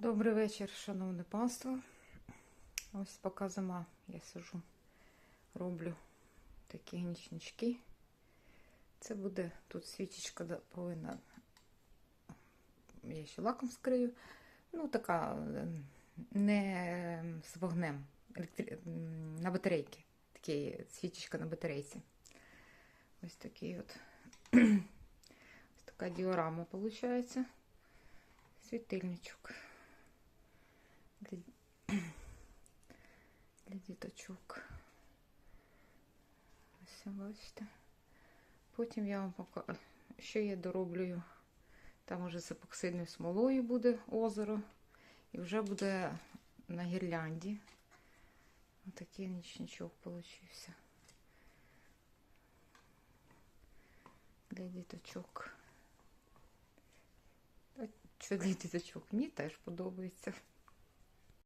Добрий вечір, шановне панство. Ось поки зима я сижу, роблю такі нічнички. Це буде тут свічечка повинна. Я ще лаком скрию. Ну, така е, не з вогнем, електри... на батарейки. Такі свічечка на батарейці. Ось такий от. Ось така діорама виходить. Світильничок. Для, для. Ось бачите. Потім я вам покажу, що я дороблюю. Там уже з епоксидною смолою буде озеро. І вже буде на гірлянді. Отакий нічничок получився. Для діточок. Що для діточок? Мені теж подобається.